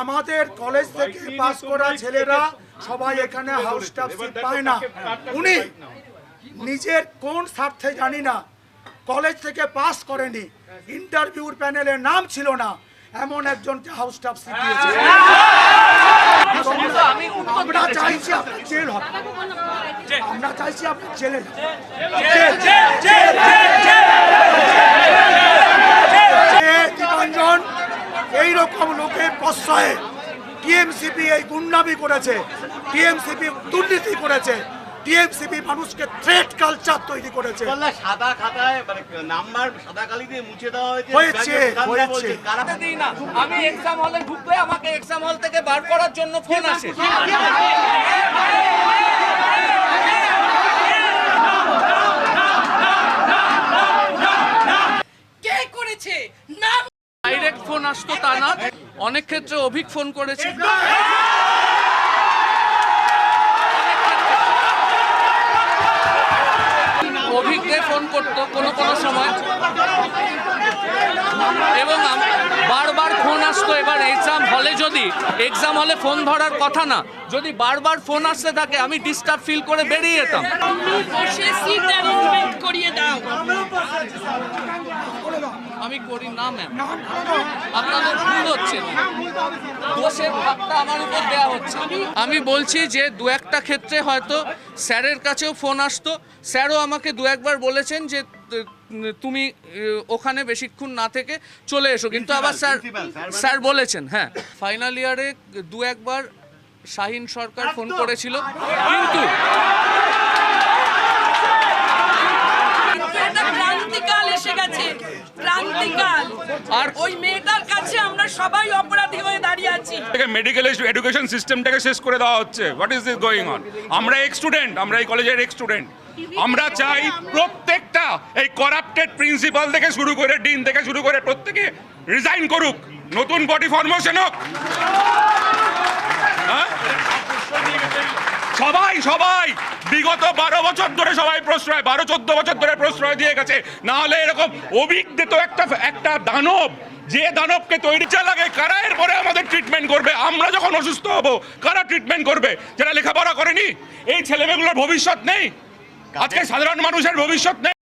আমাদের কলেজ থেকে পাস করা ছেলেরা সবাই এখানে হাউস স্টাফ সিট পায় না উনি নিজের কোন স্বার্থে জানি না কলেজ থেকে পাস করেনি ইন্টারভিউর প্যানেলে নাম ছিল না এমন একজনকে হাউস স্টাফ আমরা চাইছি হবে আমরা চাইছি আপনার জেলে লোকের প্রশ্রয়ে টিএমসিপি এই গুন্ডামি করেছে টিএমসিপি দুর্নীতি করেছে টিএমসিপি মানুষকে থ্রেট কালচার তৈরি করেছে। বললা সাদা খাতায় মানে নাম্বার সাদা কালি দিয়ে মুছে দেওয়া হয়েছে। হয়েছে, না। আমি এক্সাম হলে ঢুকলে আমাকে এক্সাম হল থেকে বার করার জন্য ফোন আসে কে করেছে নাম ডাইরেক্ট ফোন আসতো তা না। অনেক ক্ষেত্রে অভিক ফোন করেছে। অভিজ্ঞে ফোন করতো কোনো কোনো সময়। এবং বারবার ফোন আসতো এবার এক্সাম হলে যদি। এক্সাম হলে ফোন ধরার কথা না। যদি বারবার ফোন আসতে থাকে, আমি ডিস্টার্ব ফিল করে বেরিয়ে যেতাম। করিয়ে দাও। আমি করি না ম্যাম আপনাদের ভুল হচ্ছে। দোষের ভাগটা আমার উপর দেওয়া হচ্ছে। আমি বলছি যে দু একটা ক্ষেত্রে হয়তো স্যারের কাছেও ফোন আসতো। স্যারও আমাকে দু একবার বলেছেন যে তুমি ওখানে বেশিক্ষণ না থেকে চলে এসো। কিন্তু আবার স্যার স্যার মানে- স্যার বলেছেন হ্যাঁ। ফাইনাল ইয়ারে দু একবার শাহিন সরকার ফোন করেছিল। কিন্তু গেছে ক্রান্তিকাল আর ওই মেয়েটার কাছে আমরা সবাই অপরাধী হয়ে দাঁড়িয়ে আছি। মেডিকেল এডুকেশন সিস্টেমটাকে শেষ করে দেওয়া হচ্ছে। What is this going on আমরা এক্স স্টুডেন্ট আমরা এই কলেজের এক স্টুডেন্ট আমরা চাই প্রত্যেকটা এই করাপ্টেড প্রিন্সিপাল থেকে শুরু করে ডিন থেকে শুরু করে প্রত্যেকে রিজাইন করুক। নতুন বডি ফরমেশন হোক। হ্যাঁ? সবাই সবাই! বিগত বারো বছর ধরে সবাই প্রশ্রয়, বারো, চোদ্দ বছর ধরে প্রশ্রয় দিয়ে গেছে। না হলে এরকম অভিজ্ঞ তো একটা একটা দানব, যে দানবকে তৈরি চা লাগে, কারা এরপরে আমাদের ট্রিটমেন্ট করবে? আমরা যখন অসুস্থ হব, কারা ট্রিটমেন্ট করবে? যারা লেখাপড়া করেনি, এই ছেলেমেয়েগুলোর ভবিষ্যৎ নেই। আজকে সাধারণ মানুষের ভবিষ্যৎ নেই।